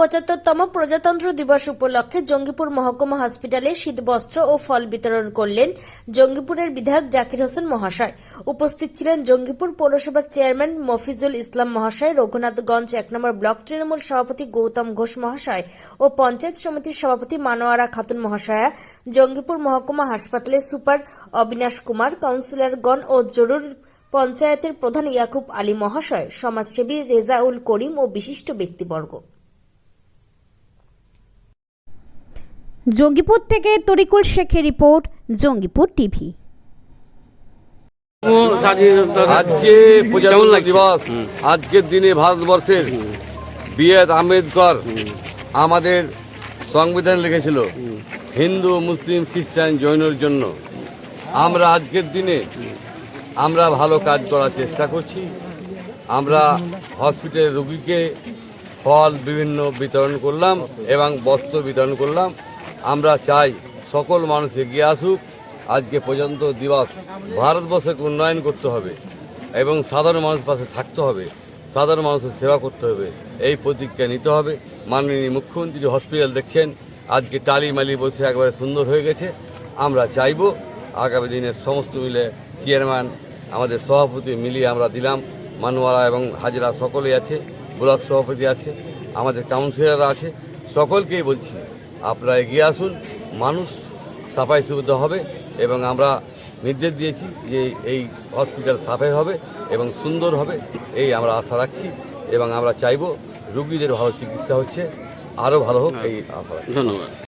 পঁচাত্তরতম প্রজাতন্ত্র দিবস উপলক্ষে জঙ্গিপুর মহকুমা হসপিটালে শীতবস্ত্র ও ফল বিতরণ করলেন জঙ্গিপুরের বিধায়ক জাকির হোসেন মহাশয়। উপস্থিত ছিলেন জঙ্গিপুর পৌরসভার চেয়ারম্যান মফিজুল ইসলাম মহাশয়, রঘুনাথগঞ্জ এক নম্বর ব্লক তৃণমূল সভাপতি গৌতম ঘোষ মহাশয় ও পঞ্চায়েত সমিতির সভাপতি মানোয়ারা খাতুন মহাশয়া, জঙ্গিপুর মহকুমা হাসপাতালে সুপার অবিনাশ কুমার, কাউন্সিলরগণ ও জরুর পঞ্চায়েতের প্রধান ইয়াকুব আলী মহাশয়, সমাজসেবী রেজাউল করিম ও বিশিষ্ট ব্যক্তিবর্গ। জঙ্গিপুর থেকে তরিকুল শেখের রিপোর্ট জঙ্গিপুর টিভি। আজকে প্রজাতন্ত্র দিবস। আজকের দিনে ভারতবর্ষের বি এস আম্বেদকর আমাদের সংবিধান লিখেছিল হিন্দু মুসলিম খ্রিস্টান জৈনর জন্য। আমরা আজকের দিনে আমরা ভালো কাজ করার চেষ্টা করছি। আমরা হসপিটালের রুগীকে ফল বিভিন্ন বিতরণ করলাম এবং বস্ত্র বিতরণ করলাম। আমরা চাই সকল মানুষ এগিয়ে আসুক। আজকে পর্যন্ত দিবস। ভারতবর্ষকে উন্নয়ন করতে হবে এবং সাধারণ মানুষ পাশে থাকতে হবে। সাধারণ মানুষের সেবা করতে হবে। এই প্রতিজ্ঞা নিতে হবে। মাননীয় মুখ্যমন্ত্রী হসপিটাল দেখছেন, আজকে টালি মালি বসে একবারে সুন্দর হয়ে গেছে। আমরা চাইব আগামী দিনের সমস্ত মিলে চেয়ারম্যান, আমাদের সভাপতি মিলিয়ে আমরা দিলাম। মানুয়ারা এবং হাজিরা সকলেই আছে, ব্লক সভাপতি আছে, আমাদের কাউন্সিলররা আছে। সকলকেই বলছি আপনারা এগিয়ে আসুন, মানুষ সাফাই সুবিধা হবে এবং আমরা নির্দেশ দিয়েছি যে এই হসপিটাল সাফাই হবে এবং সুন্দর হবে, এই আমরা আশা রাখছি এবং আমরা চাইব রুগীদের ভালো চিকিৎসা হচ্ছে, আরও ভালো হোক, এই আশা ধন্যবাদ।